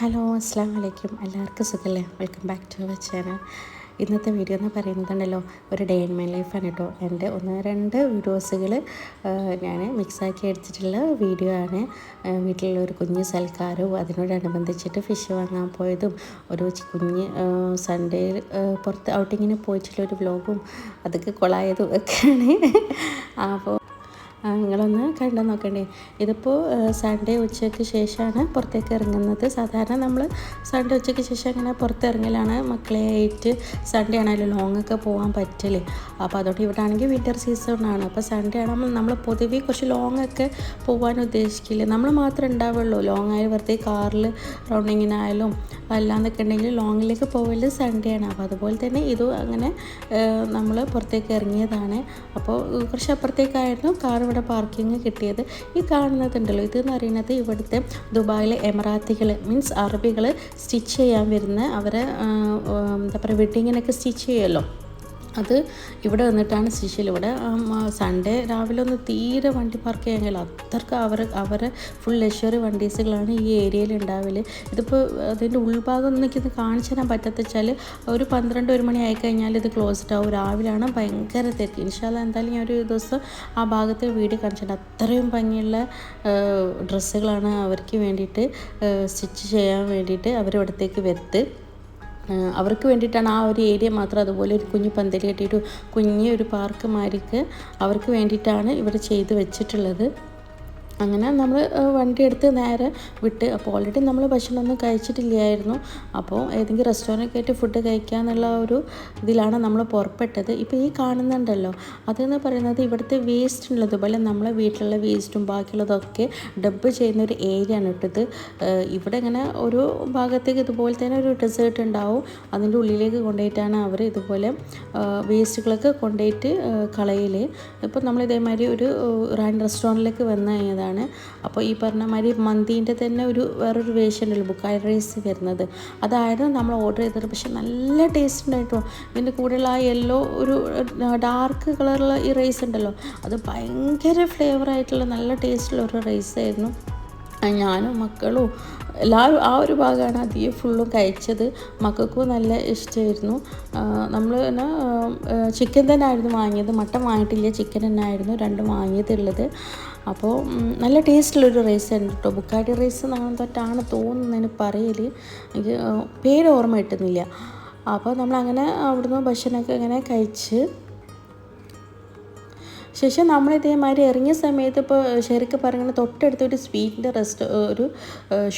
Hello അസ്സാം വലൈക്കും എല്ലാവർക്കും സുഖമല്ലേ welcome back to our channel ഇന്നത്തെ വീഡിയോ എന്ന് പറയുന്നതുണ്ടല്ലോ ഒരു ഡേ ഇൻ മൈ ലൈഫാണ് കേട്ടോ എന്റെ ഒന്ന് രണ്ട് വീഡിയോസുകൾ ഞാൻ മിക്സാക്കി എടുത്തിട്ടുള്ള വീഡിയോ ആണ്. വീട്ടിലുള്ള ഒരു കുഞ്ഞ് സൽക്കാരവും അതിനോടനുബന്ധിച്ചിട്ട് ഫിഷ് വാങ്ങാൻ പോയതും ഒരു കുഞ്ഞ് സൺഡേ പുറത്ത് ഔട്ടിങ്ങിന് പോയിട്ടുള്ള ഒരു വ്ലോഗും അതൊക്കെ കൊളായതും ഒക്കെയാണ്. അപ്പോൾ നിങ്ങളൊന്ന് കണ്ടു നോക്കണ്ടേ. ഇതിപ്പോൾ സൺഡേ ഉച്ചയ്ക്ക് ശേഷമാണ് പുറത്തേക്ക് ഇറങ്ങുന്നത്. സാധാരണ നമ്മൾ സൺഡേ ഉച്ചയ്ക്ക് ശേഷം അങ്ങനെ പുറത്തിറങ്ങലാണ് മക്കളെ ആയിട്ട് സൺഡേ ആണല്ലോ ലോങ്ങൊക്കെ പോകാൻ പറ്റില്ല അപ്പോൾ അതുകൊണ്ട് ഇവിടെ ആണെങ്കിൽ വിന്റർ സീസണാണ് അപ്പോൾ സൺഡേ ആണെങ്കിൽ നമ്മൾ പൊതുവെ കുറച്ച് ലോങ് ഒക്കെ പോകാൻ ഉദ്ദേശിക്കില്ല നമ്മൾ മാത്രമേ ഉണ്ടാവുള്ളൂ ലോങ് ആയാലും വെറുതെ കാറിൽ റൗണ്ടിങ്ങിനായാലും അല്ലാന്നൊക്കെ ഉണ്ടെങ്കിൽ ലോങ്ങിലേക്ക് പോകൽ സൺഡേ ആണ്. അപ്പോൾ അതുപോലെ തന്നെ ഇതും അങ്ങനെ നമ്മൾ പുറത്തേക്ക് ഇറങ്ങിയതാണ്. അപ്പോൾ കുറച്ച് അപ്പുറത്തേക്കായിരുന്നു കാർ ഇവിടെ പാർക്കിംഗ് കിട്ടിയത്. ഈ കാണുന്നതുണ്ടല്ലോ ഇതെന്ന് പറയുന്നത് ഇവിടുത്തെ ദുബായിലെ എമറാത്തികൾ മീൻസ് അറബികൾ സ്റ്റിച്ച് ചെയ്യാൻ വരുന്ന അവരെ എന്താ പറയുക വെഡിങ്ങിനൊക്കെ സ്റ്റിച്ച് ചെയ്യുമല്ലോ. അത് ഇവിടെ വന്നിട്ടാണ് സ്റ്റിച്ചിൽ ഇവിടെ സൺഡേ രാവിലെ ഒന്ന് തീരെ വണ്ടി പാർക്ക് ചെയ്യാൻ അത്രയ്ക്ക് അവർ അവരെ ഫുൾ ലക്ഷറി വണ്ടീസുകളാണ് ഈ ഏരിയയിൽ ഉണ്ടാവൽ ഇതിപ്പോൾ അതിന്റെ ഉൾഭാഗം എനിക്കിത് കാണിച്ചു തരാൻ പറ്റാത്ത വെച്ചാൽ ഒരു പന്ത്രണ്ട് ഒരു മണി ആയിക്കഴിഞ്ഞാൽ ഇത് ക്ലോസ്ഡ് ആവും. രാവിലെയാണ് ഭയങ്കര തിരക്ക് ഇൻഷാല്ല എന്തായാലും ഞാൻ ഒരു ദിവസം ആ ഭാഗത്തെ വീട് കാണിച്ചിട്ടുണ്ട് അത്രയും ഭംഗിയുള്ള ഡ്രസ്സുകളാണ് അവർക്ക് വേണ്ടിയിട്ട് സ്റ്റിച്ച് ചെയ്യാൻ വേണ്ടിയിട്ട് അവരിവിടത്തേക്ക് വരുത്ത് അവർക്ക് വേണ്ടിയിട്ടാണ് ആ ഒരു ഏരിയ മാത്രം അതുപോലെ ഒരു കുഞ്ഞു പന്തലി കെട്ടിയിട്ട് കുഞ്ഞൊരു പാർക്ക് മാരിക്ക് അവർക്ക് വേണ്ടിയിട്ടാണ് ഇവിടെ ചെയ്ത് വെച്ചിട്ടുള്ളത്. അങ്ങനെ നമ്മൾ വണ്ടി എടുത്ത് നേരെ വിട്ട് അപ്പോൾ ഓൾറെഡി നമ്മൾ ഭക്ഷണമൊന്നും കഴിച്ചിട്ടില്ലായിരുന്നു. അപ്പോൾ ഏതെങ്കിലും റെസ്റ്റോറന്റ് ആയിട്ട് ഫുഡ് കഴിക്കാന്നുള്ള ഒരു ഇതിലാണ് നമ്മൾ പുറപ്പെട്ടത്. ഇപ്പോൾ ഈ കാണുന്നുണ്ടല്ലോ അതെന്ന് പറയുന്നത് ഇവിടുത്തെ വേസ്റ്റ് ഉള്ളത് പോലെ നമ്മളെ വീട്ടിലുള്ള വേസ്റ്റും ബാക്കിയുള്ളതൊക്കെ ഡബ്ബ് ചെയ്യുന്ന ഒരു ഏരിയ ആണ് ഇട്ടത് ഇവിടെ ഇങ്ങനെ ഒരു ഭാഗത്തേക്ക് ഇതുപോലെ തന്നെ ഒരു ഡെസേർട്ട് ഉണ്ടാവും. അതിന്റെ ഉള്ളിലേക്ക് കൊണ്ടുപോയിട്ടാണ് അവർ ഇതുപോലെ വേസ്റ്റുകളൊക്കെ കൊണ്ടുപോയിട്ട് കളയിൽ ഇപ്പോൾ നമ്മൾ ഇതേമാതിരി ഒരു റാൻ റെസ്റ്റോറന്റിലേക്ക് വന്നു കഴിഞ്ഞതാണ്. അപ്പോൾ ഈ പറഞ്ഞ മാതിരി മന്തീന്റെ തന്നെ ഒരു വേറൊരു വേഷനുള്ള ബുക്കായ റൈസ് വരുന്നത്. അതായിരുന്നു നമ്മൾ ഓർഡർ ചെയ്തത്. പക്ഷെ നല്ല ടേസ്റ്റ് ഉണ്ടായിട്ടോ. ഇതിന്റെ കൂടെയുള്ള ആ യെല്ലോ ഒരു ഡാർക്ക് കളറുള്ള ഈ റൈസ് ഉണ്ടല്ലോ. അത് ഭയങ്കര ഫ്ലേവർ ആയിട്ടുള്ള നല്ല ടേസ്റ്റുള്ള ഒരു റൈസ് ആയിരുന്നു. ആ ഞാനും മക്കളും എല്ലാവരും ആ ഒരു ഭാഗമാണ് അധികം ഫുള്ളും കഴിച്ചത്. മക്കൾക്കും നല്ല ഇഷ്ടമായിരുന്നു. നമ്മൾ പിന്നെ ചിക്കൻ തന്നെ ആയിരുന്നു വാങ്ങിയത്. മട്ടൻ വാങ്ങിയിട്ടില്ല. ചിക്കൻ തന്നെ ആയിരുന്നു. രണ്ടും വാങ്ങിയതുള്ളത് അപ്പോൾ നല്ല ടേസ്റ്റുള്ളൊരു റൈസ് ആയിരുന്നു കേട്ടോ. ബുക്കാട്ടി റൈസ് എന്നാണ് തൊട്ടാണ് തോന്നുന്നതിന് പറയൽ എനിക്ക് പേര് ഓർമ്മ കിട്ടുന്നില്ല. അപ്പോൾ നമ്മളങ്ങനെ അവിടുന്ന് ഭക്ഷണമൊക്കെ ഇങ്ങനെ കഴിച്ച് ശേഷം നമ്മൾ ഇതേമാതിരി ഇറങ്ങിയ സമയത്ത് ഇപ്പോൾ ശരിക്ക് പറയുന്നത് തൊട്ടടുത്ത് ഒരു സ്വീറ്റിന്റെ റെസ്റ്റ് ഒരു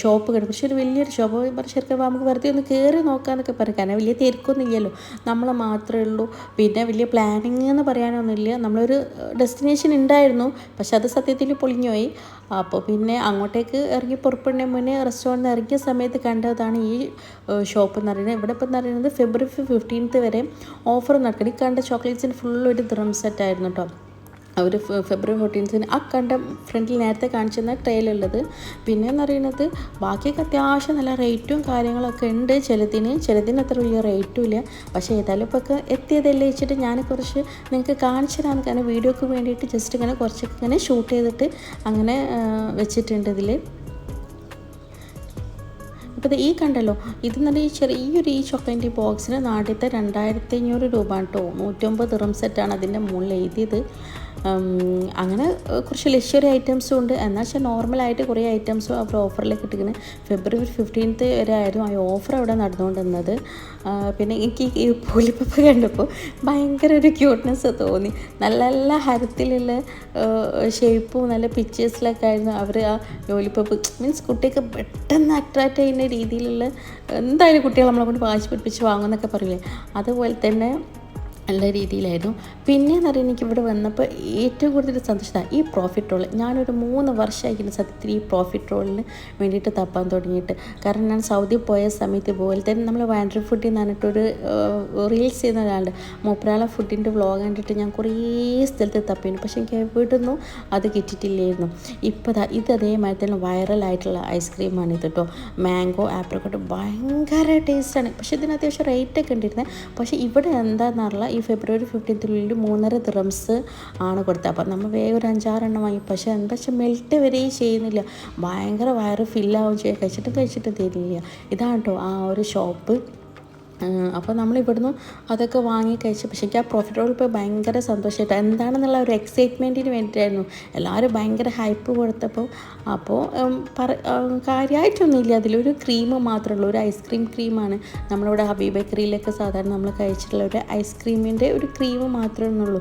ഷോപ്പ് കിട്ടും പക്ഷേ ഒരു വലിയൊരു ഷോപ്പ്. പറഞ്ഞ ശരിക്കും നമുക്ക് വെറുതെ ഒന്ന് കയറി നോക്കാമെന്നൊക്കെ പറയും. കാരണം വലിയ തിരക്കൊന്നും ഇല്ലല്ലോ നമ്മൾ മാത്രമേ ഉള്ളൂ. പിന്നെ വലിയ പ്ലാനിങ് എന്ന് പറയാനൊന്നുമില്ല. നമ്മളൊരു ഡെസ്റ്റിനേഷൻ ഉണ്ടായിരുന്നു. പക്ഷെ അത് സത്യത്തിൽ പൊളിഞ്ഞുപോയി അപ്പോൾ പിന്നെ അങ്ങോട്ടേക്ക് ഇറങ്ങി പുറപ്പെടുന്നതിന് മുന്നേ റെസ്റ്റോറന്റ് ഇറങ്ങിയ സമയത്ത് കണ്ടതാണ് ഈ ഷോപ്പ് എന്ന് പറയുന്നത്. ഇവിടെ ഇപ്പം എന്ന് പറയുന്നത് ഫെബ്രുവരി ഫിഫ്റ്റീൻത്ത് വരെ ഓഫർ നടക്കണം. ഈ കണ്ട ചോക്ലേറ്റ്സിന് ഫുൾ ഒരു ദ്രം സെറ്റ് ആയിരുന്നു കേട്ടോ അവർ ഫെബ്രുവരി ഫോർട്ടീൻത്തിന് ആ കണ്ട ഫ്രണ്ടിൽ നേരത്തെ കാണിച്ചിരുന്ന ട്രെയിലുള്ളത് പിന്നെ എന്ന് പറയുന്നത് ബാക്കിയൊക്കെ അത്യാവശ്യം നല്ല റേറ്റും കാര്യങ്ങളൊക്കെ ഉണ്ട്. ചിലതിന് ചിലതിന് അത്ര വലിയ റേറ്റും ഇല്ല. പക്ഷേ ഏതായാലും ഇപ്പോൾ ഒക്കെ എത്തിയതല്ലേ വെച്ചിട്ട് ഞാൻ കുറച്ച് നിങ്ങൾക്ക് കാണിച്ചു തരാൻ കാരണം വീഡിയോക്ക് വേണ്ടിയിട്ട് ജസ്റ്റ് ഇങ്ങനെ കുറച്ചൊക്കെ ഇങ്ങനെ ഷൂട്ട് ചെയ്തിട്ട് അങ്ങനെ വെച്ചിട്ടുണ്ട് ഇതിൽ അപ്പോൾ ഈ കണ്ടല്ലോ ഇത് നല്ല ഈ ചെറിയൊരു ഈ ചോക്ലേറ്റ് ബോക്സിന് നാട്ടിലത്തെ രണ്ടായിരത്തി അഞ്ഞൂറ് രൂപ കേട്ടോ നൂറ്റമ്പത് ദിറം സെറ്റാണ് അതിന്റെ മുകളിൽ എഴുതിയത്. അങ്ങനെ കുറച്ച് ലക്ഷറി ഐറ്റംസും ഉണ്ട്. എന്നാൽ വെച്ചാൽ നോർമലായിട്ട് കുറേ ഐറ്റംസും അവർ ഓഫറിലേക്ക് ഇട്ടിരിക്കുന്നത് ഫെബ്രുവരി ഫിഫ്റ്റീൻത്ത് വരെ ആയിരുന്നു ആ ഓഫർ അവിടെ നടന്നുകൊണ്ടിരുന്നത്. പിന്നെ എനിക്ക് ഈ പൂലിപ്പപ്പ കണ്ടപ്പോൾ ഭയങ്കര ഒരു ക്യൂട്ട്നെസ് തോന്നി. നല്ല നല്ല ഹരത്തിലുള്ള ഷേപ്പും നല്ല പിക്ചേഴ്സിലൊക്കെ ആയിരുന്നു അവർ ആ ജോലിപ്പപ്പ് മീൻസ് കുട്ടിയൊക്കെ പെട്ടെന്ന് അട്രാക്റ്റ് ചെയ്യുന്ന രീതിയിലുള്ള എന്തായാലും കുട്ടികൾ നമ്മളെ കൊണ്ട് വാശി പിടിപ്പിച്ച് വാങ്ങുമെന്നൊക്കെ പറയില്ലേ? അതുപോലെ തന്നെ നല്ല രീതിയിലായിരുന്നു. പിന്നെയെന്ന് പറയുന്നത് എനിക്ക് ഇവിടെ വന്നപ്പോൾ ഏറ്റവും കൂടുതൽ സന്തോഷം ഈ പ്രോഫിറ്റ് റോൾ ഞാനൊരു മൂന്ന് വർഷമായിരിക്കുന്ന സത്യത്തിൽ ഈ പ്രോഫിറ്റ് റോളിന് വേണ്ടിയിട്ട് തപ്പാൻ തുടങ്ങിയിട്ട്. കാരണം ഞാൻ സൗദി പോയ സമയത്ത് പോലെ തന്നെ നമ്മൾ വാൻഡർ ഫുഡിൽ നിന്ന് പറഞ്ഞിട്ടൊരു റീൽസ് ചെയ്യുന്ന ഒരാളുണ്ട്. മൂപ്പരാളെ ഫുഡിന്റെ വ്ളോഗ് കണ്ടിട്ട് ഞാൻ കുറേ സ്ഥലത്ത് തപ്പിയിരുന്നു. പക്ഷെ എനിക്ക് എവിടുന്നും അത് കിട്ടിയിട്ടില്ലായിരുന്നു. ഇപ്പോൾ ഇത് അതേമാതിരി തന്നെ വൈറലായിട്ടുള്ള ഐസ്ക്രീമാണ് ഇത് കേട്ടോ മാംഗോ ആപ്രിക്കോട്ട് ഭയങ്കര ടേസ്റ്റാണ് പക്ഷേ ഇതിന് അത്യാവശ്യം റേറ്റൊക്കെ ഉണ്ടായിരുന്നത് പക്ഷേ ഇവിടെ എന്താണെന്നറിയില്ല ഈ ഫെബ്രുവരി ഫിഫ്റ്റീൻത്തിനുള്ളിൽ മൂന്നര ദിറംസ് ആണ് കൊടുത്തത്. അപ്പം നമ്മൾ വേഗം ഒരു അഞ്ചാറെണ്ണം വാങ്ങി. പക്ഷേ എന്താ വെച്ചാൽ മെൽറ്റ് വരെ ചെയ്യുന്നില്ല. ഭയങ്കര വയറ് ഫില്ലാവും ചെയ്യുക കഴിച്ചിട്ട് കഴിച്ചിട്ട് തരില്ല ഇതാണ് കേട്ടോ ആ ഒരു ഷോപ്പ് അപ്പോൾ നമ്മൾ ഇവിടുന്ന് അതൊക്കെ വാങ്ങി കഴിച്ചു. പക്ഷേ എനിക്ക് ആ പ്രോഫിറ്റ് റോൾ ഇപ്പോൾ ഭയങ്കര സന്തോഷമായിട്ട് എന്താണെന്നുള്ള ഒരു എക്സൈറ്റ്മെന്റിന് വേണ്ടിയിട്ടായിരുന്നു എല്ലാവരും ഭയങ്കര ഹൈപ്പ് കൊടുത്തപ്പോൾ അപ്പോൾ പറ കാര്യമായിട്ടൊന്നുമില്ല അതിലൊരു ക്രീം മാത്രമേ ഉള്ളൂ ഒരു ഐസ്ക്രീം ക്രീമാണ് നമ്മളിവിടെ ഹബി ബേക്കറിയിലൊക്കെ സാധാരണ നമ്മൾ കഴിച്ചിട്ടുള്ള ഒരു ഐസ്ക്രീമിന്റെ ഒരു ക്രീം മാത്രമേ ഉള്ളൂ.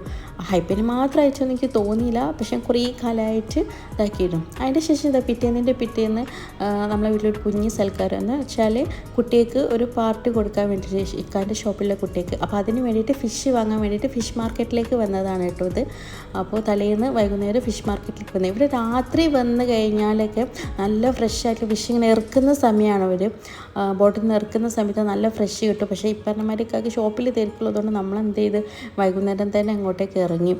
ഹൈപ്പിന് മാത്രം അയച്ചൊന്നും എനിക്ക് തോന്നിയില്ല. പക്ഷേ കുറേ കാലമായിട്ട് ഇതാക്കിയിരുന്നു അതിന്റെ ശേഷം ഇതാ പിറ്റേന്നിന്റെ പിറ്റേന്ന് നമ്മളെ വീട്ടിലൊരു കുഞ്ഞ് സൽക്കാരം എന്ന് വെച്ചാൽ കുട്ടികൾക്ക് ഒരു പാർട്ടി കൊടുക്കാൻ വേണ്ടിയിട്ട് ഇക്കാന്റെ ഷോപ്പിലെ കുട്ടിക്ക്. അപ്പോൾ അതിന് വേണ്ടിയിട്ട് ഫിഷ് വാങ്ങാൻ വേണ്ടിയിട്ട് ഫിഷ് മാർക്കറ്റിലേക്ക് വന്നതാണ് കേട്ടോ ഇത്. അപ്പോൾ തലേന്ന് വൈകുന്നേരം ഫിഷ് മാർക്കറ്റിലേക്ക് വന്നത് ഇവിടെ രാത്രി വന്ന് കഴിഞ്ഞാലൊക്കെ നല്ല ഫ്രഷ് ആയിട്ട് ഫിഷ് ഇങ്ങനെ ഇറക്കുന്ന സമയമാണ് അവർ ബോട്ടിൽ നിന്ന് ഇറക്കുന്ന സമയത്ത് നല്ല ഫ്രഷ് കിട്ടും. പക്ഷേ ഇപ്പറഞ്ഞമാരിക്കൊക്കെ പറഞ്ഞമാരൊക്കെ ഷോപ്പിൽ തിരക്കുള്ളതുകൊണ്ട് നമ്മൾ എന്ത് ചെയ്ത് വൈകുന്നേരം തന്നെ അങ്ങോട്ടേക്ക് ഇറങ്ങി.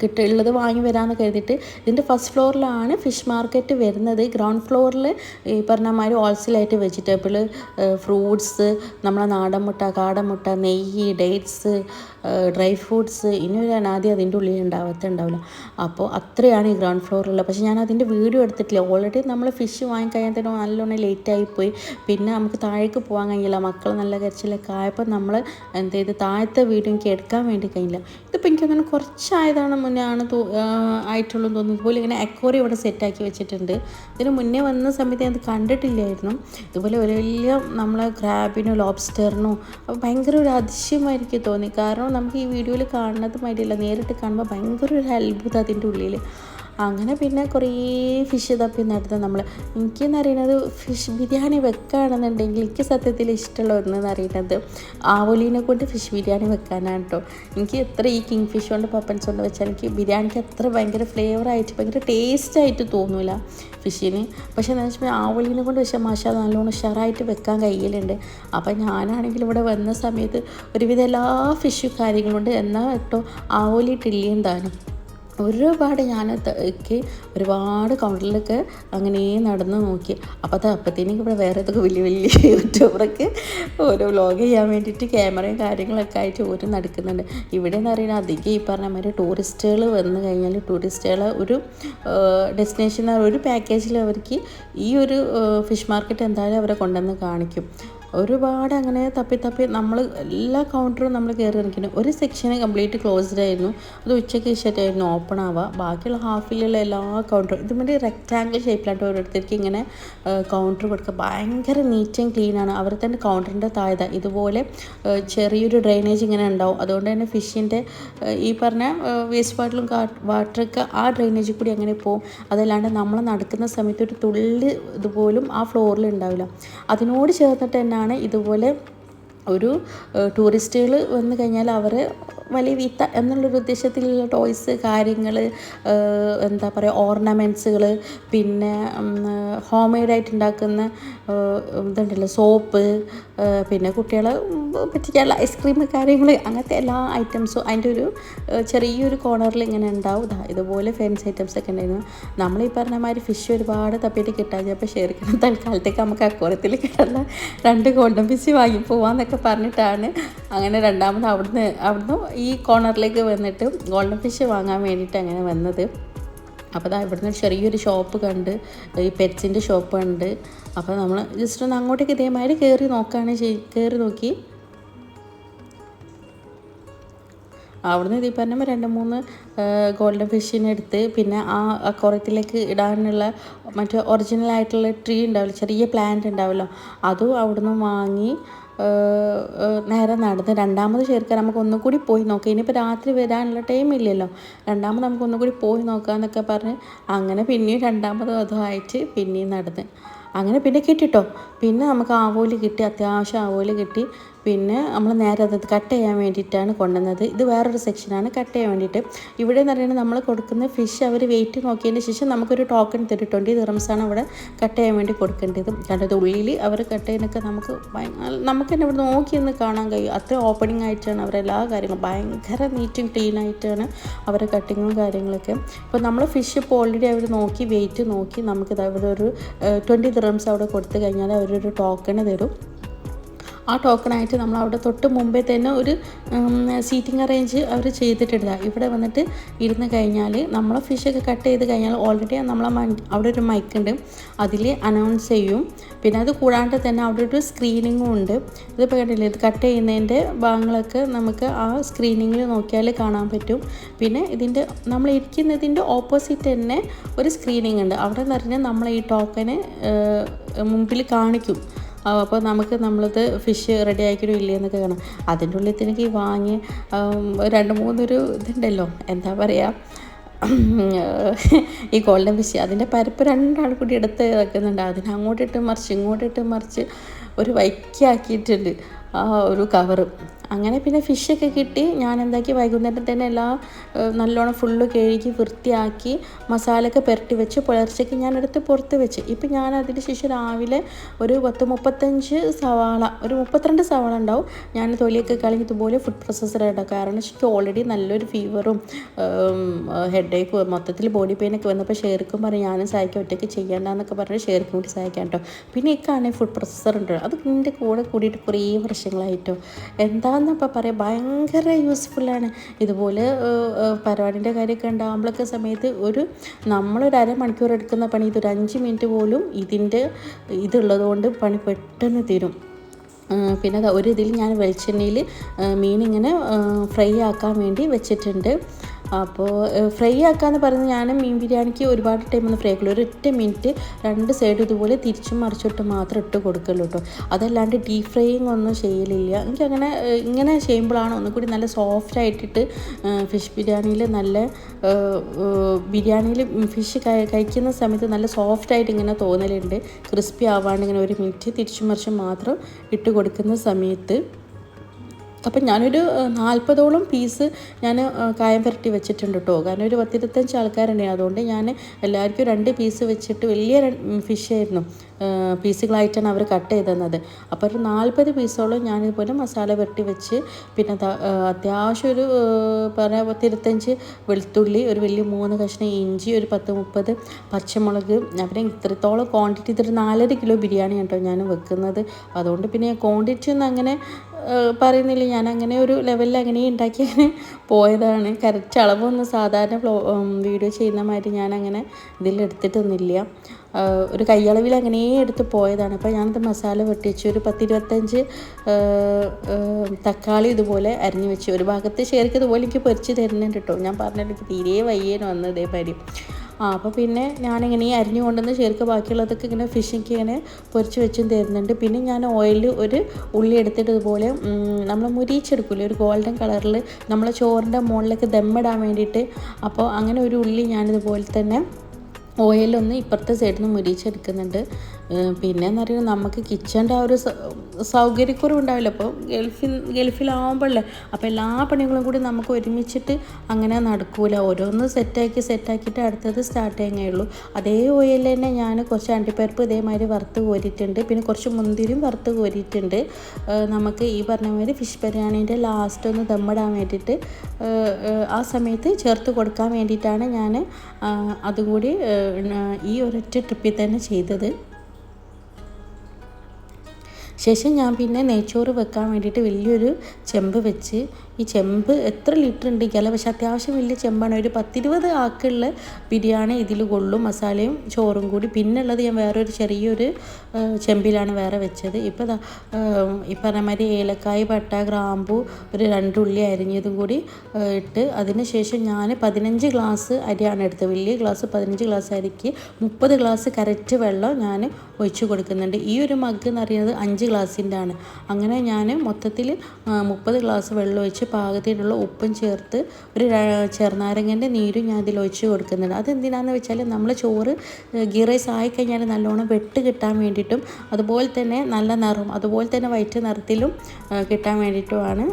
കിട്ടുക ഉള്ളത് വാങ്ങി വരാമെന്ന് കരുതിയിട്ട് ഇതിന്റെ ഫസ്റ്റ് ഫ്ലോറിലാണ് ഫിഷ് മാർക്കറ്റ് വരുന്നത്. ഗ്രൗണ്ട് ഫ്ലോറിൽ ഈ പറഞ്ഞ മാതിരി ഹോൾസെയിലായിട്ട് വെജിറ്റബിൾ ഫ്രൂട്ട്സ് നമ്മളെ നാടൻ മുട്ട കാടൻ മുട്ട നെയ്യ് ഡേറ്റ്സ് ഡ്രൈ ഫ്രൂട്ട്സ് ഇനി ഒരു അനാദി അതിന്റെ ഉള്ളിൽ ഉണ്ടാവത്തുണ്ടാവില്ല. അപ്പോൾ അത്രയാണ് ഈ ഗ്രൗണ്ട് ഫ്ലോറിലുള്ളത്. പക്ഷേ ഞാൻ അതിന്റെ വീഡിയോ എടുത്തിട്ടില്ല. ഓൾറെഡി നമ്മൾ ഫിഷ് വാങ്ങിക്കഴിയാൻ തന്നെ നല്ലോണം ലേറ്റായി പോയി. പിന്നെ നമുക്ക് താഴേക്ക് പോകാൻ കഴിയില്ല. മക്കൾ നല്ല കരച്ചിലൊക്കെ ആയപ്പോൾ നമ്മൾ എന്ത് ചെയ്ത്? താഴത്തെ വീഡിയോ എനിക്ക് എടുക്കാൻ വേണ്ടി കഴിഞ്ഞില്ല. ഇതിപ്പോൾ എനിക്കങ്ങനെ കുറച്ചായതാണ് മുന്നേ ആണ് തോ ആയിട്ടുള്ളൂ തോന്നുന്നത് തോന്നുന്നു. ഇതുപോലെ ഇങ്ങനെ അക്വറി ഇവിടെ സെറ്റാക്കി വെച്ചിട്ടുണ്ട്. ഇതിന് മുന്നേ വന്ന സമയത്ത് ഞാൻ അത് കണ്ടിട്ടില്ലായിരുന്നു. ഇതുപോലെ വലിയ നമ്മളെ ക്രാബിനോ ലോബ്സ്റ്ററിനോ ഭയങ്കര ഒരു അതിശയമായിരിക്കും തോന്നി. കാരണം നമുക്ക് ഈ വീഡിയോയിൽ കാണുന്നത് മതിയല്ല നേരിട്ട് കാണുമ്പോൾ ഭയങ്കര ഒരു അത്ഭുതം അതിന്റെ ഉള്ളിൽ അങ്ങനെ പിന്നെ കുറേ ഫിഷ് തപ്പി നടന്ന് നമ്മൾ എനിക്കെന്ന് അറിയണത് ഫിഷ് ബിരിയാണി വെക്കുകയാണെന്നുണ്ടെങ്കിൽ എനിക്ക് സത്യത്തിൽ ഇഷ്ടമുള്ള ഒന്നെന്ന് അറിയുന്നത് ആവോലീനെ കൊണ്ട് ഫിഷ് ബിരിയാണി വെക്കാനാണ് കേട്ടോ എനിക്ക് എത്ര ഈ കിങ് ഫിഷ് കൊണ്ട് പപ്പൻസ് കൊണ്ട് വെച്ചാൽ എനിക്ക് ബിരിയാണിക്ക് അത്ര ഭയങ്കര ഫ്ലേവറായിട്ട് ഭയങ്കര ടേസ്റ്റായിട്ട് തോന്നില്ല ഫിഷിന് പക്ഷേ എന്താ വെച്ചാൽ ആവോലീനെ കൊണ്ട് പക്ഷേ മാഷ നല്ലോണം ഉഷാറായിട്ട് വെക്കാൻ കഴിയലുണ്ട്. അപ്പം ഞാനാണെങ്കിൽ ഇവിടെ വന്ന സമയത്ത് ഒരുവിധം എല്ലാ ഫിഷും കാര്യങ്ങളുണ്ട് എന്നാൽ കേട്ടോ ആവോലി ടില്ലിയും താനും. ഒരുപാട് ഞാൻ ക്ക് ഒരുപാട് കൗണ്ടറിലൊക്കെ അങ്ങനെ നടന്ന് നോക്കി. അപ്പോൾ അത് അപ്പത്തേനും ഇവിടെ വേറെ ഇതൊക്കെ വലിയ വലിയ യൂട്യൂബറൊക്കെ ഓരോ വ്ലോഗ് ചെയ്യാൻ വേണ്ടിയിട്ട് ക്യാമറയും കാര്യങ്ങളൊക്കെ ആയിട്ട് ഓരോ നടക്കുന്നുണ്ട്. ഇവിടെ എന്ന് പറയുന്നത് അധികം ഈ പറഞ്ഞ മാതിരി ടൂറിസ്റ്റുകൾ വന്നു കഴിഞ്ഞാൽ ടൂറിസ്റ്റുകളെ ഒരു ഡെസ്റ്റിനേഷൻ ഒരു പാക്കേജിൽ അവർക്ക് ഈ ഒരു ഫിഷ് മാർക്കറ്റ് എന്തായാലും അവരെ കൊണ്ടുവന്ന് കാണിക്കും. ഒരുപാട് അങ്ങനെ തപ്പി തപ്പി നമ്മൾ എല്ലാ കൗണ്ടറും നമ്മൾ കയറി ഇറങ്ങിക്കുന്നു ഒരു സെക്ഷന് കംപ്ലീറ്റ് ക്ലോസ്ഡ് ആയിരുന്നു. അത് ഉച്ചയ്ക്ക് ശേഷമായിരുന്നു ഓപ്പൺ ആവുക. ബാക്കിയുള്ള ഹാഫിലുള്ള എല്ലാ കൗണ്ടറും ഇതുമാതിരി റെക്റ്റാങ്കിൾ ഷേപ്പിലായിട്ട് ഓരോരുത്തർക്ക് ഇങ്ങനെ കൗണ്ടർ കൊടുക്കുക. ഭയങ്കര നീറ്റ് ആൻഡ് ക്ലീൻ ആണ്. അവർ തന്നെ കൗണ്ടറിന്റെ താഴെ ഇതുപോലെ ചെറിയൊരു ഡ്രെയിനേജ് ഇങ്ങനെ ഉണ്ടാവും. അതുകൊണ്ട് തന്നെ ഫിഷിന്റെ ഈ പറഞ്ഞ വേസ്റ്റ് വാട്ടറും വാട്ടറൊക്കെ ആ ഡ്രെയിനേജ് കൂടി അങ്ങനെ പോകും അതല്ലാണ്ട് നമ്മൾ നടക്കുന്ന സമയത്ത് ഒരു തുള്ളി ഇതുപോലും ആ ഫ്ലോറിൽ ഉണ്ടാവില്ല. അതിനോട് ചേർന്നിട്ട് തന്നെയാണ് ഇതുപോലെ ഒരു ടൂറിസ്റ്റുകൾ വന്നു കഴിഞ്ഞാൽ അവർ വലിയ വിത്ത എന്നുള്ളൊരു ഉദ്ദേശത്തിലുള്ള ടോയ്സ് കാര്യങ്ങൾ എന്താ പറയുക ഓർണമെന്റ്സുകൾ പിന്നെ ഹോം മെയ്ഡായിട്ട് ഉണ്ടാക്കുന്ന ഇതുണ്ടല്ലോ സോപ്പ് പിന്നെ കുട്ടികളെ പറ്റിക്കാനുള്ള ഐസ്ക്രീം കാര്യങ്ങൾ അങ്ങനത്തെ എല്ലാ ഐറ്റംസും അതിന്റെ ഒരു ചെറിയൊരു കോർണറിൽ ഇങ്ങനെ ഉണ്ടാവും. ഇതുപോലെ ഫേമസ് ഐറ്റംസ് ഒക്കെ ഉണ്ടായിരുന്നു. നമ്മൾ ഈ പറഞ്ഞ മാതിരി ഫിഷ് ഒരുപാട് തപ്പിയിട്ട് കിട്ടാതെ അപ്പോൾ ശരിക്കും തൽക്കാലത്തേക്ക് നമുക്ക് അക്കോറത്തിൽ കിട്ടുന്ന രണ്ട് ഗോൾഡൻ ഫിഷ് വാങ്ങി പോവാന്നൊക്കെ പറഞ്ഞിട്ടാണ്. അങ്ങനെ രണ്ടാമത് അവിടുന്ന് അവിടുന്ന് ഈ കോർണറിലേക്ക് വന്നിട്ട് ഗോൾഡൻ ഫിഷ് വാങ്ങാൻ വേണ്ടിയിട്ട് അങ്ങനെ വന്നത്. അപ്പോൾ ദാ ഇവിടുന്ന് ചെറിയൊരു ഷോപ്പ് കണ്ട് ഈ പെറ്റ്സിന്റെ ഷോപ്പ് കണ്ട്. അപ്പോൾ നമ്മൾ ജസ്റ്റ് ഒന്ന് അങ്ങോട്ടേക്ക് ഇതേമാതിരി കയറി നോക്കുകയാണ് ചെയ് കയറി നോക്കി. അവിടുന്ന് ഇതിൽ പറഞ്ഞപ്പോൾ രണ്ട് മൂന്ന് ഗോൾഡൻ ഫിഷിനെടുത്ത് പിന്നെ ആ അക്വറത്തിലേക്ക് ഇടാനുള്ള മറ്റേ ഒറിജിനൽ ആയിട്ടുള്ള ട്രീ ഉണ്ടാവില്ല ചെറിയ പ്ലാന്റ് ഉണ്ടാവില്ല അതും അവിടുന്ന് വാങ്ങി നേരെ നടന്ന് രണ്ടാമത് ചേർക്കാൻ നമുക്ക് ഒന്നുകൂടി പോയി നോക്കാം. ഇനിയിപ്പോൾ രാത്രി വരാനുള്ള ടൈം ഇല്ലല്ലോ. രണ്ടാമത് നമുക്ക് ഒന്നുകൂടി പോയി നോക്കാമെന്നൊക്കെ പറഞ്ഞ് അങ്ങനെ പിന്നെയും രണ്ടാമത് അതുമായിട്ട് പിന്നെയും നടന്ന്. അങ്ങനെ പിന്നെ കിട്ടിട്ടോ. പിന്നെ നമുക്ക് ആവോലി കിട്ടി അത്യാവശ്യം ആവോലി കിട്ടി. പിന്നെ നമ്മൾ നേരെ അത് കട്ട് ചെയ്യാൻ വേണ്ടിയിട്ടാണ് കൊണ്ടുവന്നത്. ഇത് വേറൊരു സെക്ഷനാണ് കട്ട് ചെയ്യാൻ വേണ്ടിയിട്ട് ഇവിടെ എന്ന് പറയുന്നത് നമ്മൾ കൊടുക്കുന്ന ഫിഷ് അവർ വെയിറ്റ് നോക്കിയതിന് ശേഷം നമുക്കൊരു ടോക്കൺ തരും ട്വന്റി ദിറംസാണ് അവിടെ കട്ട് ചെയ്യാൻ വേണ്ടി കൊടുക്കേണ്ടത്. കാരണം ഇത് ഉള്ളിൽ അവർ കട്ട് ചെയ്യാനൊക്കെ നമുക്ക് നമുക്ക് തന്നെ ഇവിടെ നോക്കിയെന്ന് കാണാൻ കഴിയും. അത്ര ഓപ്പണിംഗ് ആയിട്ടാണ് അവരെല്ലാ കാര്യങ്ങളും ഭയങ്കര നീറ്റും ക്ലീൻ ആയിട്ടാണ് അവരെ കട്ടിങ്ങും കാര്യങ്ങളൊക്കെ. ഇപ്പോൾ നമ്മൾ ഫിഷ് ഇപ്പോൾ ഓൾറെഡി അവർ നോക്കി വെയിറ്റ് നോക്കി നമുക്കിത് അവിടെ ഒരു ട്വന്റി ദിറംസ് അവിടെ കൊടുത്തു കഴിഞ്ഞാൽ അവരൊരു ടോക്കൺ തരും. ആ ടോക്കണായിട്ട് നമ്മൾ അവിടെ തൊട്ട് മുമ്പേ തന്നെ ഒരു സീറ്റിംഗ് അറേഞ്ച് അവർ ചെയ്തിട്ടുണ്ട് ഇവിടെ വന്നിട്ട് ഇരുന്ന് കഴിഞ്ഞാൽ നമ്മളെ ഫിഷൊക്കെ കട്ട് ചെയ്ത് കഴിഞ്ഞാൽ ഓൾറെഡി നമ്മളെ അവിടെ ഒരു മൈക്ക് ഉണ്ട്. അതിൽ അനൗൺസ് ചെയ്യും. പിന്നെ അത് കൂടാണ്ട് തന്നെ അവിടെ ഒരു സ്ക്രീനിങ്ങും ഉണ്ട്. ഇതിപ്പോൾ കണ്ടില്ലേ ഇത് കട്ട് ചെയ്യുന്നതിന്റെ ഭാഗങ്ങളൊക്കെ നമുക്ക് ആ സ്ക്രീനിങ്ങിൽ നോക്കിയാൽ കാണാൻ പറ്റും. പിന്നെ ഇതിന്റെ നമ്മൾ ഇരിക്കുന്നതിന്റെ ഓപ്പോസിറ്റ് തന്നെ ഒരു സ്ക്രീനിങ് ഉണ്ട്. അവിടെ എന്ന് പറഞ്ഞാൽ നമ്മൾ ഈ ടോക്കന് മുമ്പിൽ കാണിക്കും. അപ്പോൾ നമുക്ക് നമ്മളത് ഫിഷ് റെഡി ആക്കിയോ ഇല്ലേ എന്നൊക്കെ കാണാം. അതിന്റെ ഉള്ളിൽ തന്നെ വാങ്ങി രണ്ട് മൂന്നൊരു ഇതുണ്ടല്ലോ. എന്താ പറയുക ഈ ഗോൾഡൻ ഫിഷ് അതിന്റെ പരപ്പ് രണ്ടാൾ കൂടി എടുത്ത് വെക്കുന്നുണ്ട്. അതിന് അങ്ങോട്ടിട്ട് മറിച്ച് ഇങ്ങോട്ടിട്ട് മറിച്ച് ഒരു വൈക്കാക്കിയിട്ടുണ്ട് ആ ഒരു കവറ് അങ്ങനെ പിന്നെ ഫിഷൊക്കെ കിട്ടി. ഞാൻ എന്താക്കി വൈകുന്നേരം തന്നെ എല്ലാം നല്ലോണം ഫുള്ള് കഴുകി വൃത്തിയാക്കി മസാലയൊക്കെ പുരട്ടി വെച്ച് പുലർച്ചയ്ക്ക് ഞാൻ എടുത്ത് പുറത്ത് വെച്ച്. ഇപ്പം ഞാൻ അതിന് ശേഷം രാവിലെ ഒരു പത്ത് മുപ്പത്തഞ്ച് സവാള ഒരു മുപ്പത്തിരണ്ട് സവാള ഉണ്ടാവും. ഞാൻ തൊലിയൊക്കെ കളഞ്ഞ് ഇതുപോലെ ഫുഡ് പ്രോസസ്സർ ഇടാം കാരണം എനിക്ക് ഓൾറെഡി നല്ലൊരു ഫീവറും ഹെഡ് ഏക്ക് മൊത്തത്തിൽ ബോഡി പെയിനൊക്കെ വന്നപ്പോൾ ഷെയർക്കും പറഞ്ഞു ഞാനും സഹായിക്കാം ഒറ്റയ്ക്ക് ചെയ്യണ്ടെന്നൊക്കെ പറഞ്ഞ് ഷെയർക്കും കൂടി സഹായിക്കാം കേട്ടോ പിന്നെ ഇക്കാണെങ്കിൽ ഫുഡ് പ്രോസസ്സർ ഉണ്ട് അത് എന്റെ കൂടെ കൂടിയിട്ട് കുറേ വർഷങ്ങളായിട്ടോ. എന്താണെന്നപ്പോൾ പറയാം. ഭയങ്കര യൂസ്ഫുള്ളാണ് ഇതുപോലെ പരിപാടിന്റെ കാര്യമൊക്കെ ഉണ്ടാകുമ്പോഴൊക്കെ സമയത്ത് ഒരു നമ്മളൊരു അരമണിക്കൂർ എടുക്കുന്ന പണി ഇതൊരു അഞ്ച് മിനിറ്റ് പോലും ഇതിന്റെ ഇതുള്ളത് കൊണ്ട് പണി പെട്ടെന്ന് തീരും. പിന്നെ ഒരു ഇതിൽ ഞാൻ വെളിച്ചെണ്ണയിൽ മീൻ ഇങ്ങനെ ഫ്രൈ ആക്കാൻ വേണ്ടി വെച്ചിട്ടുണ്ട്. അപ്പോൾ ഫ്രൈ ആക്കാന്ന് പറയുന്നത് ഞാൻ മീൻ ബിരിയാണിക്ക് ഒരുപാട് ടൈം ഒന്നും ഫ്രൈ ആക്കില്ല. ഒരു ഒറ്റ മിനിറ്റ് രണ്ട് സൈഡ് ഇതുപോലെ തിരിച്ചും മറിച്ചിട്ട് മാത്രം ഇട്ട് കൊടുക്കല്ലോ കേട്ടോ അതല്ലാണ്ട് ഡീപ് ഫ്രൈയിങ് ഒന്നും ചെയ്യലില്ല. എനിക്കങ്ങനെ അങ്ങനെ ഇങ്ങനെ ചെയ്യുമ്പോഴാണ് ഒന്നും കൂടി നല്ല സോഫ്റ്റ് ആയിട്ടിട്ട് ഫിഷ് ബിരിയാണിയിൽ നല്ല ബിരിയാണിയിൽ ഫിഷ് കഴിക്കുന്ന സമയത്ത് നല്ല സോഫ്റ്റ് ആയിട്ട് ഇങ്ങനെ തോന്നലുണ്ട്. ക്രിസ്പി ആവാണ്ട് ഇങ്ങനെ ഒരു മിനിറ്റ് തിരിച്ചും മറിച്ചും മാത്രം ഇട്ട് കൊടുക്കുന്ന സമയത്ത്. അപ്പം ഞാനൊരു നാൽപ്പതോളം പീസ് ഞാൻ കായം പുരട്ടി വെച്ചിട്ടുണ്ട് കേട്ടോ കാരണം ഒരു പത്തിരുപത്തഞ്ച് ആൾക്കാരുണ്ട്. അതുകൊണ്ട് ഞാൻ എല്ലാവർക്കും രണ്ട് പീസ് വെച്ചിട്ട് വലിയ ഫിഷ് ആയിരുന്നു. ഏഹ്, പീസുകളായിട്ടാണ് അവർ കട്ട് ചെയ്ത് തന്നത് അപ്പോൾ ഒരു നാൽപ്പത് പീസോളം ഞാനിതുപോലെ മസാല പുരട്ടി വെച്ച് പിന്നെ അത്യാവശ്യം ഒരു പറഞ്ഞ പത്തിരുപത്തഞ്ച് വെളുത്തുള്ളി ഒരു വലിയ മൂന്ന് കഷ്ണം ഇഞ്ചി ഒരു പത്ത് മുപ്പത് പച്ചമുളക്. അവരെ ഇത്രത്തോളം ക്വാണ്ടിറ്റി ഇതൊരു നാലര കിലോ ബിരിയാണി കേട്ടോ ഞാൻ വെക്കുന്നത്. അതുകൊണ്ട് പിന്നെ ക്വാണ്ടിറ്റി ഒന്നും അങ്ങനെ പറയുന്നില്ല. ഞാൻ അങ്ങനെ ഒരു ലെവലിൽ അങ്ങനെ ഉണ്ടാക്കി അങ്ങനെ പോയതാണ്. കറക്റ്റ് അളവൊന്നും സാധാരണ വീഡിയോ ചെയ്യുന്ന മാതിരി ഞാൻ അങ്ങനെ ഇതിലെടുത്തിട്ടൊന്നുമില്ല ഒരു കൈയളവിൽ അങ്ങനെ എടുത്ത് പോയതാണ്. അപ്പോൾ ഞാനത് മസാല വെട്ടിച്ച് ഒരു പത്തിരുപത്തഞ്ച് തക്കാളി ഇതുപോലെ അരിഞ്ഞു വെച്ച്. ഒരു ഭാഗത്ത് ശരിക്കും ഇതുപോലെ എനിക്ക് പൊരിച്ച് തരുന്നുണ്ട് കേട്ടോ ഞാൻ പറഞ്ഞിട്ട് തീരെ വയ്യേന് വന്നതേ ഇതേമാതിരി. ആ അപ്പോൾ പിന്നെ ഞാനിങ്ങനെ ഈ അരിഞ്ഞു കൊണ്ടുവന്ന് ശരിക്കും ബാക്കിയുള്ളതൊക്കെ ഇങ്ങനെ ഫിഷിക്ക് ഇങ്ങനെ പൊരിച്ച് വെച്ചും തരുന്നുണ്ട്. പിന്നെ ഞാൻ ഓയിലിൽ ഒരു ഉള്ളി എടുത്തിട്ട് ഇതുപോലെ നമ്മൾ മുരിച്ചെടുക്കില്ലേ ഒരു ഗോൾഡൻ കളറിൽ നമ്മളെ ചോറിന്റെ മുകളിലേക്ക് ദമ്മിടാൻ വേണ്ടിയിട്ട്. അപ്പോൾ അങ്ങനെ ഒരു ഉള്ളി ഞാനിതുപോലെ തന്നെ ഓയിലൊന്ന് ഇപ്പുറത്തെ സൈഡിൽ നിന്ന് മുരിച്ചെടുക്കുന്നുണ്ട് പിന്നെ എന്ന് പറയുന്നത് നമുക്ക് കിച്ചന്റെ ആ ഒരു സ- സൗകര്യക്കുറവ് ഉണ്ടാവില്ല. അപ്പോൾ ഗൾഫിൽ ഗൾഫിലാവുമ്പോഴല്ലേ അപ്പോൾ എല്ലാ പണികളും കൂടി നമുക്ക് ഒരുമിച്ചിട്ട് അങ്ങനെ നടക്കൂല. ഓരോന്ന് സെറ്റാക്കി സെറ്റാക്കിയിട്ട് അടുത്തത് സ്റ്റാർട്ട് ചെയ്യുന്നേ ഉള്ളൂ. അതേ ഓയിലിൽ തന്നെ ഞാൻ കുറച്ച് അണ്ടിപ്പരിപ്പ് ഇതേമാതിരി വറുത്ത് കോരിയിട്ടുണ്ട്. പിന്നെ കുറച്ച് മുന്തിരിയും വറുത്ത് കോരിയിട്ടുണ്ട്. നമുക്ക് ഈ പറഞ്ഞ മാതിരി ഫിഷ് ബിരിയാണീന്റെ ലാസ്റ്റ് ഒന്ന് ദമ്മിടാൻ വേണ്ടിയിട്ട് ആ സമയത്ത് ചേർത്ത് കൊടുക്കാൻ വേണ്ടിയിട്ടാണ് ഞാൻ അതുകൂടി ഈ ഒരൊറ്റ ട്രിപ്പിൽ തന്നെ ചെയ്തത്. ശേഷം ഞാൻ പിന്നെ നെയ്ച്ചോറ് വെക്കാൻ വേണ്ടിയിട്ട് വലിയൊരു ചെമ്പ് വെച്ച് ഈ ചെമ്പ് എത്ര ലിറ്റർ ഉണ്ടെങ്കിലല്ല പക്ഷെ അത്യാവശ്യം വലിയ ചെമ്പാണ്. ഒരു പത്തിരുപത് ആക്കുള്ള ബിരിയാണി ഇതിൽ കൊള്ളും മസാലയും ചോറും കൂടി. പിന്നെ ഉള്ളത് ഞാൻ വേറൊരു ചെറിയൊരു ചെമ്പിലാണ് വേറെ വെച്ചത്. ആ, ഈ പറഞ്ഞ മാതിരി ഏലക്കായ് പട്ട ഗ്രാമ്പു ഒരു രണ്ടുള്ളി അരിഞ്ഞതും കൂടി ഇട്ട് അതിനുശേഷം ഞാൻ പതിനഞ്ച് ഗ്ലാസ് അരിയാണ് എടുത്തത്. വലിയ ഗ്ലാസ് പതിനഞ്ച് ഗ്ലാസ് അരിക്ക് മുപ്പത് ഗ്ലാസ് കറക്റ്റ് വെള്ളം ഞാൻ ഒഴിച്ചു കൊടുക്കുന്നുണ്ട്. ഈ ഒരു മഗ് എന്ന് പറയുന്നത് അഞ്ച് ഗ്ലാസിന്റെ ആണ് അങ്ങനെ ഞാൻ മൊത്തത്തിൽ മുപ്പത് ഗ്ലാസ് വെള്ളം ഒഴിച്ച് പാകത്തിനുള്ള ഉപ്പും ചേർത്ത് ഒരു ചെറുനാരങ്ങന്റെ നീരും ഞാൻ അതിൽ ഒഴിച്ച് കൊടുക്കുന്നുണ്ട്. അതെന്തിനാണെന്ന് വെച്ചാൽ നമ്മൾ ചോറ് ഗീ റൈസ് ആയിക്കഴിഞ്ഞാൽ നല്ലോണം വെട്ട് കിട്ടാൻ വേണ്ടിയിട്ടും അതുപോലെ തന്നെ നല്ല നിറം അതുപോലെ തന്നെ വയറ്റ് നിറത്തിലും കിട്ടാൻ വേണ്ടിയിട്ടുമാണ്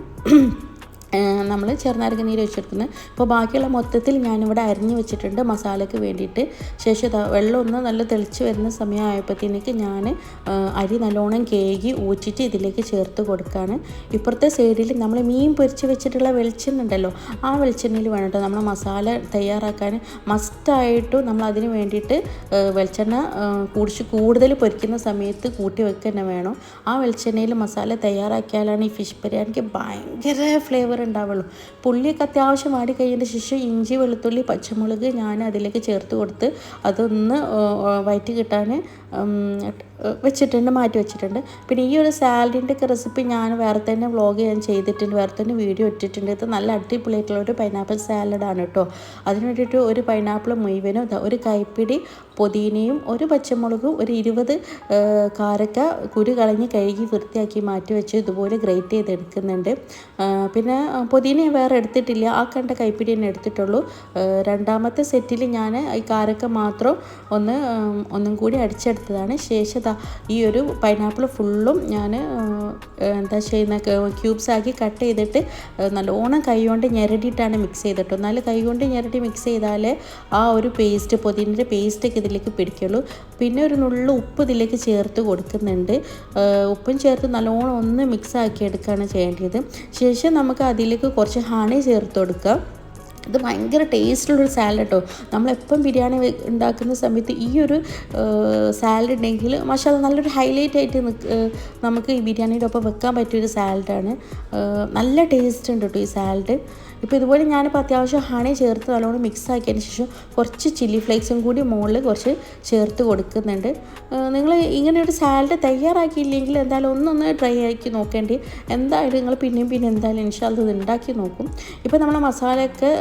നമ്മൾ ചെറുനാരങ്ങ നീര് വെച്ചെടുക്കുന്നത് അപ്പോൾ ബാക്കിയുള്ള മൊത്തത്തിൽ ഞാനിവിടെ അരിഞ്ഞ് വെച്ചിട്ടുണ്ട് മസാലയ്ക്ക് വേണ്ടിയിട്ട്. ശേഷം വെള്ളം ഒന്ന് നല്ല തെളിച്ച് വരുന്ന സമയമായപ്പോഴത്തേക്ക് ഞാൻ അരി നല്ലോണം കേകി ഊച്ചിട്ട് ഇതിലേക്ക് ചേർത്ത് കൊടുക്കുകയാണ് ഇപ്പുറത്തെ സൈഡിൽ നമ്മൾ മീൻ പൊരിച്ച് വെച്ചിട്ടുള്ള വെളിച്ചെണ്ണ ഉണ്ടല്ലോ ആ വെളിച്ചെണ്ണയിൽ വേണം കേട്ടോ നമ്മൾ മസാല തയ്യാറാക്കാൻ മസ്റ്റായിട്ടും നമ്മൾ അതിന് വേണ്ടിയിട്ട് വെളിച്ചെണ്ണ കുടിച്ച് കൂടുതൽ പൊരിക്കുന്ന സമയത്ത് കൂട്ടി വെക്കുക തന്നെ വേണം. ആ വെളിച്ചെണ്ണയിൽ മസാല തയ്യാറാക്കിയാലാണ് ഈ ഫിഷ് ബിരിയാണിക്ക് ഭയങ്കര ഫ്ലേവർ ഉണ്ടാവുള്ളൂ. പുള്ളിയൊക്കെ അത്യാവശ്യം വാടി കഴിഞ്ഞതിന് ശേഷം ഇഞ്ചി വെളുത്തുള്ളി പച്ചമുളക് ഞാൻ അതിലേക്ക് ചേർത്ത് കൊടുത്ത് അതൊന്ന് വയറ്റി കിട്ടാൻ വെച്ചിട്ടുണ്ട് മാറ്റി വെച്ചിട്ടുണ്ട്. പിന്നെ ഈ ഒരു സാലഡിന്റെ ഒക്കെ റെസിപ്പി ഞാൻ വേറെ തന്നെ വ്ളോഗ് ഞാൻ ചെയ്തിട്ടുണ്ട് വേറെ തന്നെ വീഡിയോ ഇട്ടിട്ടുണ്ട്. ഇത് നല്ല അടിപൊളിയായിട്ടുള്ള ഒരു പൈനാപ്പിൾ സാലഡാണ് കേട്ടോ അതിന് വേണ്ടിയിട്ട് ഒരു പൈനാപ്പിൾ മുഴുവനും ഒരു കൈപ്പിടി പുതിനയും ഒരു പച്ചമുളകും ഒരു ഇരുപത് കാരക്ക കുരു കളഞ്ഞ് കഴുകി വൃത്തിയാക്കി മാറ്റി വെച്ച് ഇതുപോലെ ഗ്രേറ്റ് ചെയ്ത് എടുക്കുന്നുണ്ട് പിന്നെ പുതിന വേറെ എടുത്തിട്ടില്ല. ആ കണ്ട കൈപ്പിടി തന്നെ എടുത്തിട്ടുള്ളൂ. രണ്ടാമത്തെ സെറ്റിൽ ഞാൻ ഈ കാരക്ക മാത്രം ഒന്ന് ഒന്നും കൂടി അടിച്ചെടുത്തതാണ്. ശേഷം ദാ ഈ ഒരു പൈനാപ്പിൾ ഫുള്ളും ഞാൻ എന്താ ചെയ്യുന്ന ക്യൂബ്സ് ആക്കി കട്ട് ചെയ്തിട്ട് നല്ലോണം കൈകൊണ്ട് ഞെരടിയിട്ടാണ് മിക്സ് ചെയ്തിട്ട്. എന്നാൽ കൈകൊണ്ട് ഞെരടി മിക്സ് ചെയ്താൽ ആ ഒരു പേസ്റ്റ് പൊതിന്റെ പേസ്റ്റൊക്കെ ഇതിലേക്ക് പിടിക്കുള്ളൂ. പിന്നെ ഒരു നുള്ളു ഉപ്പ് ഇതിലേക്ക് ചേർത്ത് കൊടുക്കുന്നുണ്ട്. ഉപ്പും ചേർത്ത് നല്ലോണം ഒന്ന് മിക്സ് ആക്കി എടുക്കുകയാണ് ചെയ്യേണ്ടത്. ശേഷം നമുക്ക് അതിലേക്ക് കുറച്ച് ഹണി ചേർത്ത് കൊടുക്കാം. ഇത് ഭയങ്കര ടേസ്റ്റുള്ളൊരു സാലഡ് കേട്ടോ നമ്മളെപ്പം ബിരിയാണി ഉണ്ടാക്കുന്ന സമയത്ത് ഈ ഒരു സാലഡ് ഉണ്ടെങ്കിൽ മസാല നല്ലൊരു ഹൈലൈറ്റ് ആയിട്ട് നമുക്ക് ഈ ബിരിയാണിയുടെ ഒപ്പം വെക്കാൻ പറ്റിയൊരു സാലഡാണ് നല്ല ടേസ്റ്റ് ഉണ്ട് കേട്ടോ ഈ സാലഡ് ഇപ്പോൾ ഇതുപോലെ ഞാനിപ്പോൾ അത്യാവശ്യം ഹണി ചേർത്ത് നല്ലോണം മിക്സ് ആക്കിയതിന് ശേഷം കുറച്ച് ചില്ലി ഫ്ലേക്സും കൂടി മുകളിൽ കുറച്ച് ചേർത്ത് കൊടുക്കുന്നുണ്ട്. നിങ്ങൾ ഇങ്ങനെ ഒരു സാലഡ് തയ്യാറാക്കിയില്ലെങ്കിൽ എന്തായാലും ഒന്നൊന്ന് ട്രൈ ആക്കി നോക്കേണ്ടി. എന്തായാലും നിങ്ങൾ പിന്നെയും പിന്നെ എന്തായാലും ഇൻഷാൽ ഇത് ഉണ്ടാക്കി നോക്കും. ഇപ്പോൾ നമ്മൾ മസാലയൊക്കെ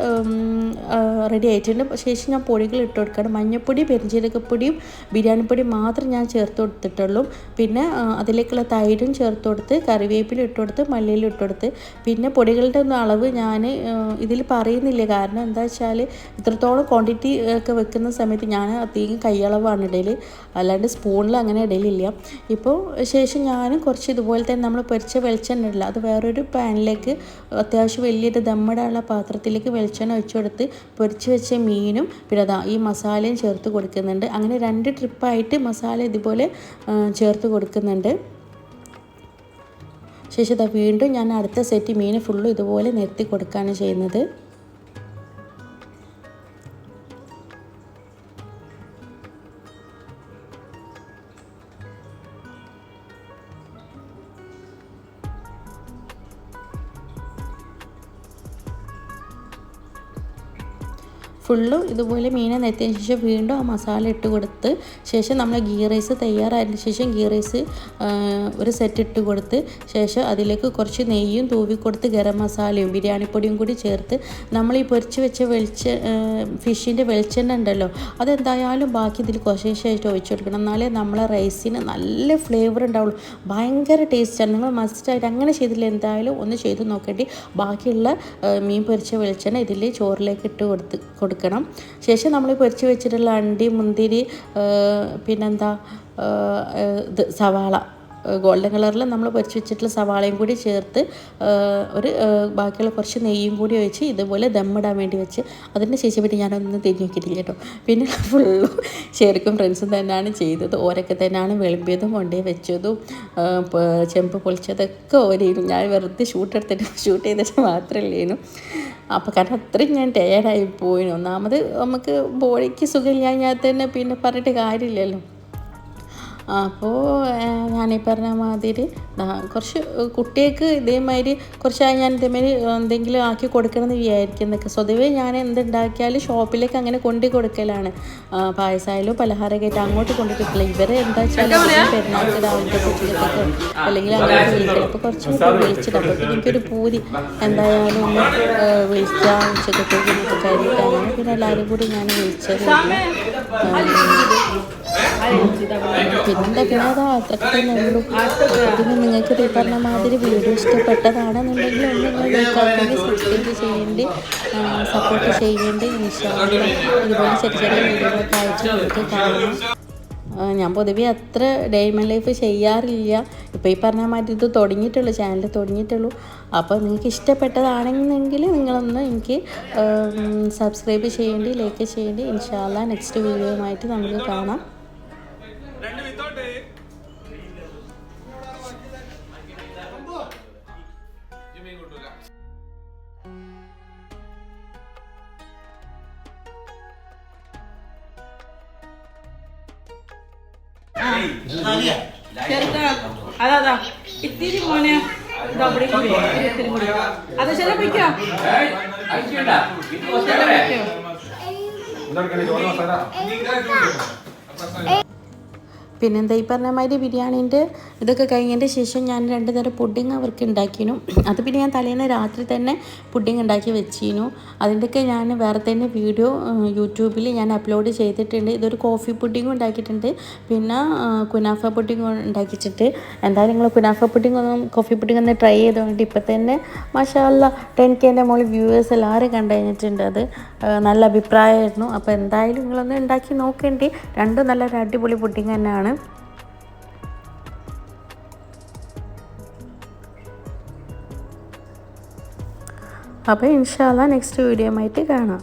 റെഡി ആയിട്ടുണ്ട്. ശേഷം ഞാൻ പൊടികൾ ഇട്ട് കൊടുക്കുകയാണ് മഞ്ഞൾപ്പൊടി പെരിഞ്ചീരകപ്പൊടിയും ബിരിയാണിപ്പൊടി മാത്രം ഞാൻ ചേർത്ത് കൊടുത്തിട്ടുള്ളൂ. പിന്നെ അതിലേക്കുള്ള തൈരും ചേർത്ത് കൊടുത്ത് കറിവേപ്പില ഇട്ട് കൊടുത്ത് മല്ലിയിലും കൊടുത്ത് പിന്നെ പൊടികളുടെ ഒന്നും അളവ് ഞാൻ ഇതിൽ പറയുന്നില്ല. കാരണം എന്താ വെച്ചാൽ ഇത്രത്തോളം ക്വാണ്ടിറ്റി ഒക്കെ വെക്കുന്ന സമയത്ത് ഞാൻ അധികം കൈയളവാണ് ഇടയിൽ അല്ലാണ്ട് സ്പൂണിൽ അങ്ങനെ ഇടയിലില്ല ഇപ്പോൾ ശേഷം ഞാനും കുറച്ച് ഇതുപോലെ തന്നെ നമ്മൾ പൊരിച്ച വെളിച്ചെണ്ണ ഇടില്ല അത് വേറൊരു പാനിലേക്ക് അത്യാവശ്യം വലിയൊരു ദമ്മടാനുള്ള പാത്രത്തിലേക്ക് വെളിച്ചെണ്ണ ഒഴിച്ചു കൊടുത്ത് പൊരിച്ച് വെച്ച മീനും പിന്നെ അതാ ഈ മസാലയും ചേർത്ത് കൊടുക്കുന്നുണ്ട്. അങ്ങനെ രണ്ട് ട്രിപ്പായിട്ട് മസാല ഇതുപോലെ ചേർത്ത് കൊടുക്കുന്നുണ്ട്. ശേഷം വീണ്ടും ഞാൻ അടുത്ത സെറ്റ് മീൻ ഫുള്ളും ഇതുപോലെ നിരത്തി കൊടുക്കുകയാണ് ചെയ്യുന്നത്. ഫുള്ളും ഇതുപോലെ മീനെ നെത്തിയതിന് ശേഷം വീണ്ടും ആ മസാല ഇട്ട് കൊടുത്ത് ശേഷം നമ്മൾ ഗീ റൈസ് തയ്യാറായതിന് ശേഷം ഗീ റൈസ് ഒരു സെറ്റ് ഇട്ട് കൊടുത്ത് ശേഷം അതിലേക്ക് കുറച്ച് നെയ്യും തൂവി കൊടുത്ത് ഗരം മസാലയും ബിരിയാണിപ്പൊടിയും കൂടി ചേർത്ത് നമ്മൾ ഈ പൊരിച്ച് വെച്ച വെളിച്ച ഫിഷിന്റെ വെളിച്ചെണ്ണ ഉണ്ടല്ലോ അതെന്തായാലും ബാക്കി ഇതിൽ കുറച്ച് ശേഷം ഒഴിച്ചു കൊടുക്കണം. എന്നാലേ നമ്മളെ റൈസിന് നല്ല ഫ്ലേവർ ഉണ്ടാവുള്ളൂ. ഭയങ്കര ടേസ്റ്റാണ് നിങ്ങൾ മസ്റ്റായിട്ട് അങ്ങനെ ചെയ്തില്ല എന്തായാലും ഒന്ന് ചെയ്ത് നോക്കേണ്ടി. ബാക്കിയുള്ള മീൻ പൊരിച്ച വെളിച്ചെണ്ണ ഇതിൽ ചോറിലേക്ക് ഇട്ട് കൊടുത്ത് കൊടുക്കണം. ശേഷം നമ്മൾ പൊരിച്ച് വെച്ചിട്ടുള്ള അണ്ടി മുന്തിരി പിന്നെന്താ ഇത് സവാള ഗോൾഡൻ കളറിൽ നമ്മൾ പൊരിച്ച് വെച്ചിട്ടുള്ള സവാളയും കൂടി ചേർത്ത് ഒരു ബാക്കിയുള്ള കുറച്ച് നെയ്യും കൂടി ഒഴിച്ച് ഇതുപോലെ ദമ്മിടാൻ വേണ്ടി വെച്ച് അതിന് ശേഷം പറ്റി ഞാനൊന്നും തിരിഞ്ഞു നോക്കിയിട്ടില്ല കേട്ടോ. പിന്നെ ഫുള്ളും ശരിക്കും ഫ്രണ്ട്സും തന്നെയാണ് ചെയ്തത്. ഓരൊക്കെ തന്നെയാണ് വിളമ്പിയതും കൊണ്ടേ വെച്ചതും ചെമ്പ് പൊളിച്ചതൊക്കെ ഓരോ ഞാൻ വെറുതെ ഷൂട്ട് എടുത്തിട്ട് ഷൂട്ട് ചെയ്തിട്ട് മാത്രമല്ലേനു അപ്പോൾ കാരണം അത്രയും ഞാൻ ടയേർഡായി പോയി ഒന്നാമത് നമുക്ക് ബോഡിക്ക് സുഖമില്ലാഞ്ഞാൽ തന്നെ പിന്നെ പറഞ്ഞിട്ട് കാര്യമില്ലല്ലോ. അപ്പോൾ ഞാനീ പറഞ്ഞ മാതിരി കുറച്ച് കുട്ടികൾക്ക് ഇതേമാതിരി കുറച്ചായി ഞാൻ ഇതേമാതിരി എന്തെങ്കിലും ആക്കി കൊടുക്കണമെന്ന് വിചാരിക്കുന്ന സ്വതവേ ഞാൻ എന്തുണ്ടാക്കിയാലും ഷോപ്പിലേക്ക് അങ്ങനെ കൊണ്ടു കൊടുക്കലാണ്. പായസമായാലും പലഹാരമൊക്കെ ആയിട്ട് അങ്ങോട്ട് കൊണ്ടു കൊടുക്കില്ല ഇവരെ എന്താ വെച്ചാൽ പെരുന്നാൾക്ക് രാവിലത്തെ അല്ലെങ്കിൽ അങ്ങോട്ട് വിളിക്കണം അപ്പോൾ കുറച്ച് വിളിച്ചിട്ട് അപ്പോൾ എനിക്കൊരു പൂതി. എന്തായാലും ഒന്ന് വിളിക്കാം ഉച്ചക്കത്തേക്ക് അങ്ങനെ പിന്നെ എല്ലാവരും കൂടി ഞാൻ വിളിച്ചത് പിന്നെന്താ പിന്നെ അതാ അതൊക്കെ തന്നെ ഉള്ളൂ പിന്നെ നിങ്ങൾക്ക് ഈ പറഞ്ഞ മാതിരി വീഡിയോ ഇഷ്ടപ്പെട്ടതാണെന്നുണ്ടെങ്കിൽ ഒന്ന് നിങ്ങൾ ലൈക്കാക്കി സബ്സ്ക്രൈബ് ചെയ്യേണ്ടി സപ്പോർട്ട് ചെയ്യേണ്ടി ഇതുപോലെ ചെറിയ ചെറിയ വീഡിയോകളൊക്കെ അയച്ചു നിങ്ങൾക്ക് കാണാം ഞാൻ പൊതുവെ അത്ര ഡേ മൈ ലൈഫ് ചെയ്യാറില്ല. ഇപ്പോൾ ഈ പറഞ്ഞ മാതിരി ഇത് തുടങ്ങിയിട്ടുള്ളൂ ചാനൽ തുടങ്ങിയിട്ടുള്ളൂ. അപ്പോൾ നിങ്ങൾക്ക് ഇഷ്ടപ്പെട്ടതാണെന്നെങ്കിൽ നിങ്ങളൊന്ന് എനിക്ക് സബ്സ്ക്രൈബ് ചെയ്യേണ്ടി ലൈക്ക് ചെയ്യേണ്ടി ഇൻഷാല്ല നെക്സ്റ്റ് വീഡിയോയുമായിട്ട് നമുക്ക് കാണാം. അതാ. അതാ ഇത്തിരി മോനെ അത് ചില ചില വയ്ക്കോ പിന്നെന്താ ഈ പറഞ്ഞ മാതിരി ബിരിയാണീന്റെ ഇതൊക്കെ കഴിഞ്ഞതിന്റെ ശേഷം ഞാൻ രണ്ട് നേരം പുഡിങ് അവർക്ക് ഉണ്ടാക്കിനു. അത് പിന്നെ ഞാൻ തലേന്ന് രാത്രി തന്നെ പുഡിങ് ഉണ്ടാക്കി വെച്ചിരുന്നു അതിന്റെയൊക്കെ ഞാൻ വേറെ തന്നെ വീഡിയോ യൂട്യൂബിൽ ഞാൻ അപ്ലോഡ് ചെയ്തിട്ടുണ്ട്. ഇതൊരു കോഫി പുഡിങ്ങും ഉണ്ടാക്കിയിട്ടുണ്ട്. പിന്നെ കുനാഫ പുഡിങ് ഉണ്ടാക്കിച്ചിട്ട്. എന്തായാലും നിങ്ങൾ കുനാഫ പുഡിങ് ഒന്നും കോഫി പുഡിങ് ഒന്ന് ട്രൈ ചെയ്തുകൊണ്ട് ഇപ്പം തന്നെ മാഷാല്ല ടെൻ കെന്റെ മോളിൽ വ്യൂവേഴ്സ് എല്ലാവരും കണ്ടു കഴിഞ്ഞിട്ടുണ്ട് അത്. നല്ല അഭിപ്രായമായിരുന്നു. അപ്പോൾ എന്തായാലും നിങ്ങളൊന്ന് ഉണ്ടാക്കി നോക്കേണ്ടി. രണ്ടും നല്ലൊരു അടിപൊളി പുഡിങ് തന്നെയാണ്. അപ്പോൾ ഇൻഷാല്ല നെക്സ്റ്റ് വീഡിയോ ആയിട്ട് കാണാം.